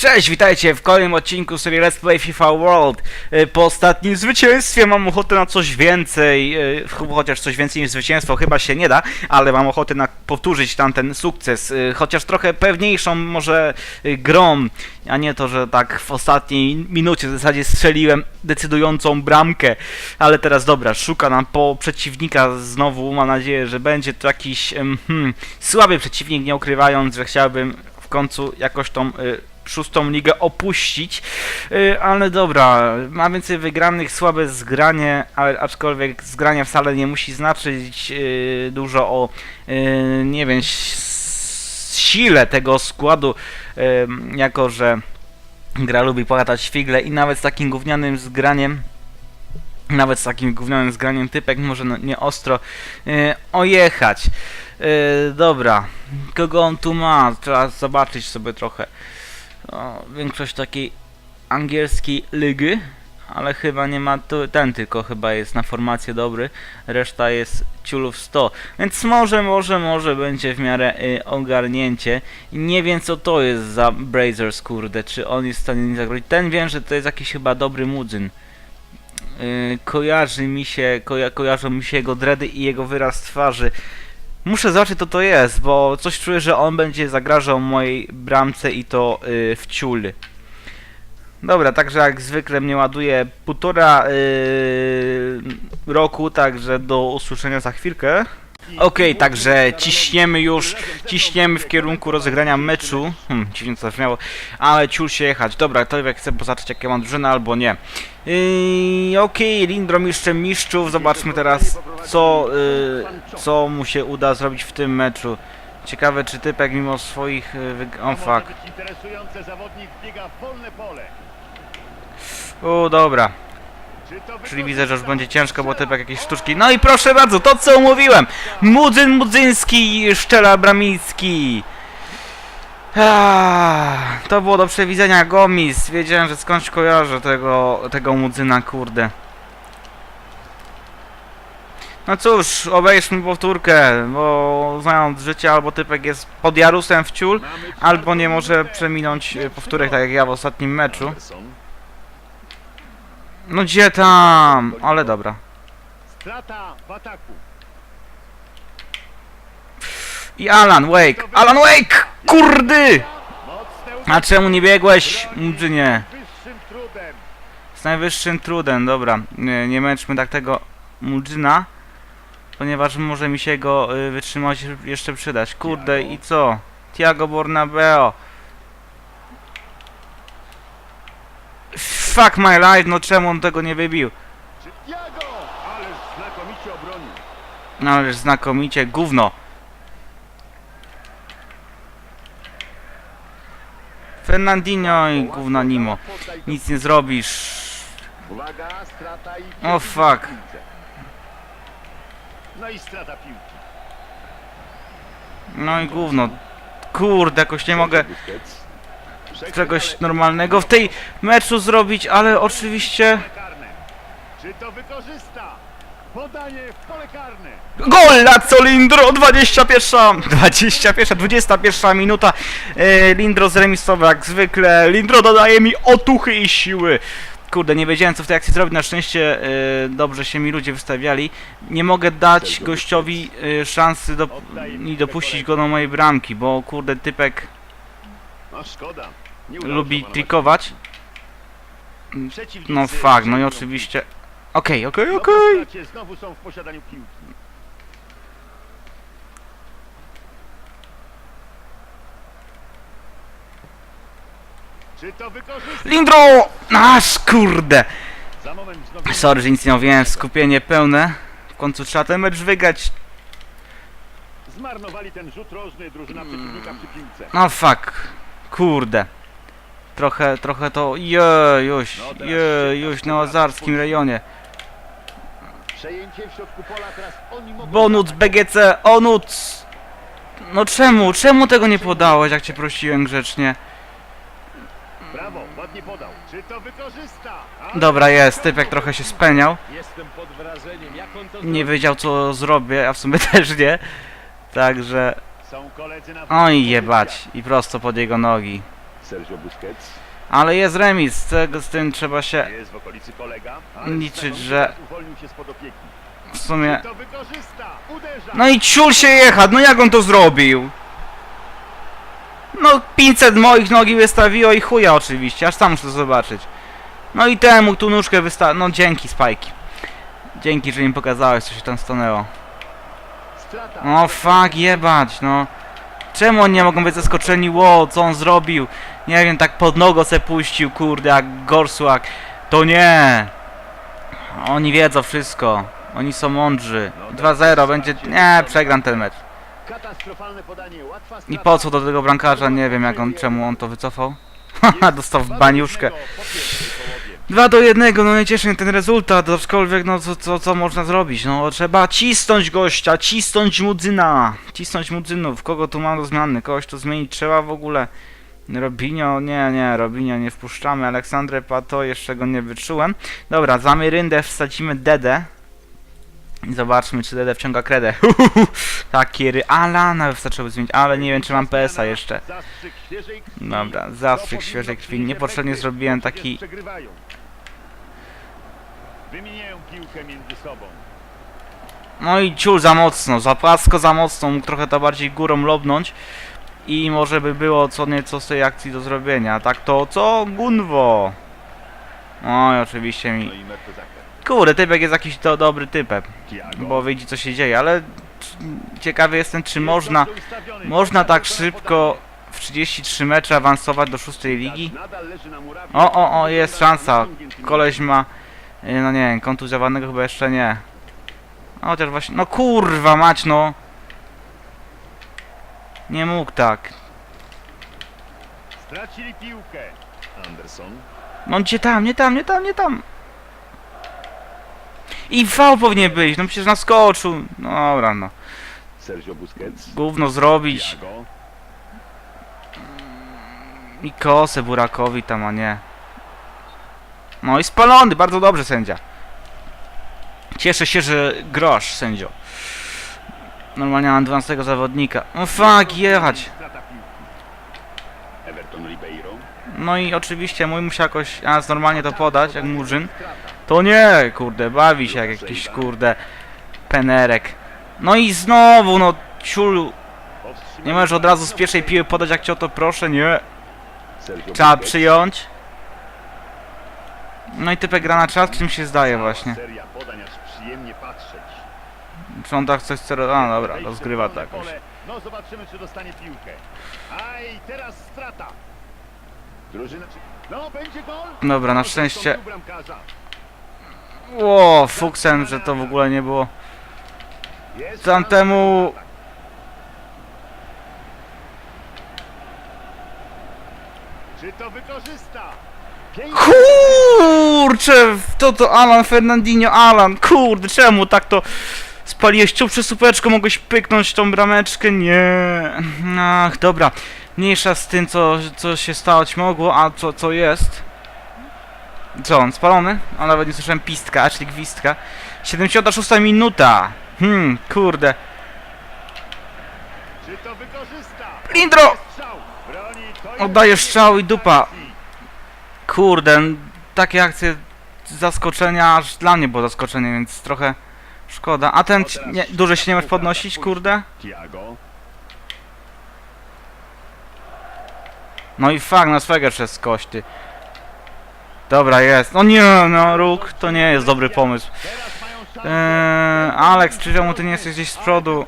Cześć, witajcie w kolejnym odcinku serii Let's Play FIFA World. E, Po ostatnim zwycięstwie mam ochotę na coś więcej, e, ch- chociaż coś więcej niż zwycięstwo chyba się nie da, ale mam ochotę na powtórzyć tamten sukces, e, chociaż trochę pewniejszą może grą, a nie to, że tak w ostatniej minucie w zasadzie strzeliłem decydującą bramkę, ale teraz dobra, szukam nam po przeciwnika znowu, mam nadzieję, że będzie to jakiś hmm, słaby przeciwnik, nie ukrywając, że chciałbym w końcu jakoś tą y, szóstą ligę opuścić, y, ale dobra, ma więcej wygranych, słabe zgranie, ale aczkolwiek zgranie wcale nie musi znaczyć y, dużo o, y, nie wiem, sile tego składu, jako że gra lubi polatać figle i nawet z takim gównianym zgraniem nawet z takim gównianym zgraniem typek może no, nie ostro y, ojechać. Y, dobra, kogo on tu ma? Trzeba zobaczyć sobie trochę. Większość takiej angielskiej ligi, ale chyba nie ma tu, ten tylko chyba jest na formację dobry, reszta jest ciulów 100, więc może, może, może będzie w miarę y, ogarnięcie. Nie wiem co to jest za Brazers, kurde, czy on jest w stanie nie zagrozić. Ten wiem, że to jest jakiś chyba dobry mudzyn. Yy, kojarzy mi się, koja, kojarzą mi się jego dredy i jego wyraz twarzy. Muszę zobaczyć to to jest, bo coś czuję, że on będzie zagrażał mojej bramce i to yy, w ciul. Dobra, także jak zwykle mnie ładuje półtora yy, roku, także do usłyszenia za chwilkę. Okej, także ciśniemy już, ciśniemy w kierunku rozegrania meczu. Hmm, dziwnie to zabrzmiało, ale ciul się jechać. Dobra, to jak chcę zobaczyć jakie mam drużynę albo nie. Yy, Okej, Lindro mistrzem mistrzów, zobaczmy teraz co, yy, co mu się uda zrobić w tym meczu. Ciekawe czy typek mimo swoich... Yy, wyg- o fuck. O, dobra. Czyli widzę, że już będzie ciężko, bo typek jakieś sztuczki. No i proszę bardzo, to co mówiłem! Mudzyn Mudzyński, Szczela Bramicki. Ah, to było do przewidzenia Gomis. Wiedziałem, że skądś kojarzę tego, tego Mudzyna, kurde. No cóż, obejrzmy powtórkę, bo znając życie, albo typek jest pod Jarusem w ciul, albo nie może przeminąć e, powtórek tak jak ja w ostatnim meczu. No gdzie tam? Ale dobra. Strata w ataku. I Alan Wake! Alan Wake! Kurdy! Mocne A czemu nie biegłeś, Mudzynie? wyższym trudem. Z najwyższym trudem, dobra. Nie, nie męczmy tak tego Mudzyna, ponieważ może mi się go y, wytrzymałość jeszcze przydać. Kurde, i co? Tiago Bornabeo. Fuck my life, no czemu on tego nie wybił? Ależ znakomicie obronił. No ależ znakomicie, gówno. Fernandinho i gówna Nimo. Nic nie zrobisz. O, fuck. No i strata piłki. No i gówno. Kurde, jakoś nie mogę czegoś normalnego w tej meczu zrobić, ale oczywiście... Czy to wykorzysta? Podanie w pole karne. Gol Lazio Lindro, 21, 21, 21 minuta. E, Lindro zremisowy jak zwykle. Lindro dodaje mi otuchy i siły. Kurde, nie wiedziałem co w tej akcji zrobić. Na szczęście e, dobrze się mi ludzie wystawiali. Nie mogę dać gościowi e, szansy do, i dopuścić go do mojej bramki, bo kurde typek No szkoda. Nie udało się lubi opanować. trikować. Przeciwnicy No fuck, no i oczywiście... Okej, okej, No, okej. po stracie Znowu są w posiadaniu piłki. Czy to wykorzysta? Lindro! Aż kurde! Za moment znowu... Sorry, że nic nie mówiłem, skupienie pełne. W końcu trzeba ten mecz wygrać. Zmarnowali ten rzut rożny drużyna przeciwnika przy piłce. No fuck. Kurde. Trochę, trochę to... Jejuś, jejuś na azarskim rejonie. Przejęcie w środku pola, teraz oni mogą... Bonut BGC, Onut! No czemu? Czemu tego nie podałeś, jak cię prosiłem grzecznie? Brawo, ładnie podał. Czy to wykorzysta? Dobra, jest, typek trochę się speniał. Jestem pod wrażeniem, jak on to Nie wiedział co zrobię, a w sumie też nie. Także... Są koledzy na... Oj jebać. I prosto pod jego nogi. Sergio Busquets. Ale jest remis, z tego z tym trzeba się Jest w okolicy kolega. ale liczyć, że Uwolnił się spod opieki. w sumie... To wykorzysta. Uderza. No i ciul się jechać, no jak on to zrobił? No 500 moich nogi wystawiło i chuja oczywiście, aż sam muszę to zobaczyć. No i temu tu nóżkę wysta... No dzięki Spajki. Dzięki, że mi pokazałeś co się tam stanęło. Strata. No fuck jebać, no. Czemu oni nie mogą być zaskoczeni? Ło, co on zrobił? Nie wiem, tak pod nogą se puścił, kurde, jak Gorsłak. To nie! Oni wiedzą wszystko. Oni są mądrzy. 2-0 będzie... Nie, przegram ten mecz. I po co do tego brankarza? Nie wiem, jak on, czemu on to wycofał. Haha, dostał w baniuszkę. Po pierwszej połowie. 2 do 1, no nie cieszy mnie ten rezultat, aczkolwiek no co, co, co można zrobić? No trzeba cisnąć gościa, cisnąć mudzyna, cisnąć mudzynów, kogo tu mam do zmiany, kogoś tu zmienić trzeba w ogóle. Robinio, nie, nie, Robinio nie wpuszczamy, Aleksandrę Pato, jeszcze go nie wyczułem. Dobra, za Myryndę wsadzimy Dedę. Zobaczmy, czy Dede wciąga kredę. Takie ry... Alana wystarczyłoby zmienić, ale nie wiem, czy mam PS-a jeszcze. Dobra, zastrzyk świeżej krwi. Niepotrzebnie zrobiłem taki. No i ciul za mocno, za płasko za mocno, mógł trochę to bardziej górą lobnąć i może by było co nieco z tej akcji do zrobienia. Tak to co? Gunwo! No i oczywiście mi... Kurde, typek jest jakiś do, dobry typem, Thiago. bo widzi co się dzieje, ale ciekawy jestem czy można, można tak szybko w 33 mecze awansować do szóstej ligi. O, o, o, jest szansa. Koleś ma, y, no nie wiem, kontuzjowanego chyba jeszcze nie. No chociaż właśnie, no kurwa mać no. Nie mógł tak. Stracili piłkę. Anderson. No gdzie tam, nie tam, nie tam, nie tam. I V powinien być, no przecież naskoczył. No dobra, no. Sergio Busquets. Gówno zrobić. Thiago. I kosę Burakowi tam, a nie. No i spalony, bardzo dobrze sędzia. Cieszę się, że grosz sędzio. Normalnie mam 12 zawodnika. No fuck, jechać. Everton Ribeiro. No i oczywiście mój musiał jakoś, a normalnie to podać, jak Murzyn. To nie, kurde, bawi się jak jakiś, kurde, penerek. No i znowu, no, ciul, Powstrzymanie nie możesz od razu z pierwszej piły podać, jak cię o to proszę, nie. Trzeba przyjąć. No i typek gra na czas, czym się zdaje właśnie. Czy on tak coś chce... A, dobra, rozgrywa jakoś. pole. No zobaczymy, czy dostanie piłkę. A i teraz strata. Drużyna... No, będzie gol. Dobra, na szczęście... Ło, fuksem, że to w ogóle nie było... Tamtemu-. Czy to wykorzysta? Kurczę, to to Alan Fernandinho, Alan, kurde, czemu tak to spaliłeś? Tu przez supeczkę mogłeś pyknąć tą brameczkę? Nie. Ach, dobra. Mniejsza z tym, co, co się stać mogło, a co, co jest. Co, on spalony? A nawet nie słyszałem pistka, czyli gwizdka. 76 minuta. Hmm, kurde. Czy to wykorzysta? Lindro! Oddaje strzał i dupa. Kurde, takie akcje zaskoczenia, aż dla mnie było zaskoczenie, więc trochę szkoda. A ten, nie, duże się nie możesz podnosić, kurde? No i fuck, na swego przez kości. Dobra, jest. No nie, no róg, to nie jest dobry pomysł. Eee, Alex, czy czemu ty nie jesteś gdzieś z przodu?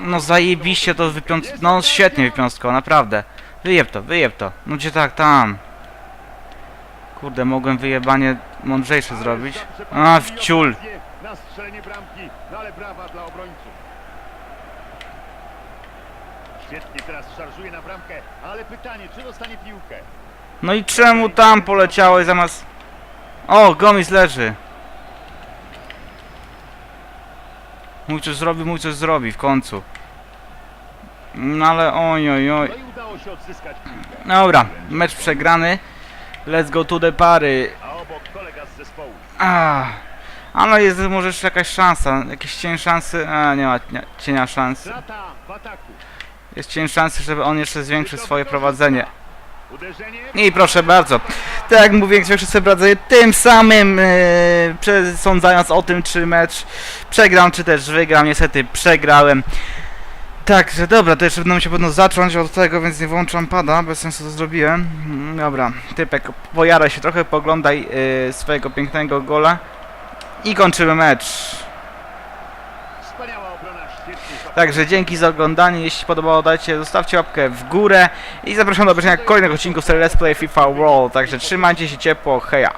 No zajebiście to wypiąc... No świetnie wypiąstkował, naprawdę. Wyjeb to, wyjeb to. No gdzie tak, tam. Kurde, mogłem wyjebanie mądrzejsze zrobić. A, dla obrońców. Świetnie teraz szarżuje na bramkę, ale pytanie, czy dostanie piłkę? No i czemu tam poleciałeś zamiast... O, Gomis leży. Mój coś zrobi, mój coś zrobi w końcu. No ale oj, oj, oj. No. Dobra, mecz przegrany. Let's go to the pary. Ah, ale jest może jeszcze jakaś szansa. Jakieś cień szansy. A, nie ma nie, cienia szans. Strata w ataku. Jest cień szansy, żeby on jeszcze zwiększył swoje prowadzenie. I proszę bardzo. Tak jak mówię, większość sobie tym samym, yy, przesądzając o tym, czy mecz przegram, czy też wygram. Niestety przegrałem. Także dobra, to jeszcze będę się pewno zacząć od tego, więc nie włączam pada, bez sensu to zrobiłem. Mm, Dobra, typek, pojaraj się trochę, poglądaj yy, swojego pięknego gola i kończymy mecz. Także dzięki za oglądanie, jeśli podobało dajcie, zostawcie łapkę w górę i zapraszam do obejrzenia kolejnych odcinków serii Let's Play FIFA World, także trzymajcie się ciepło, heja!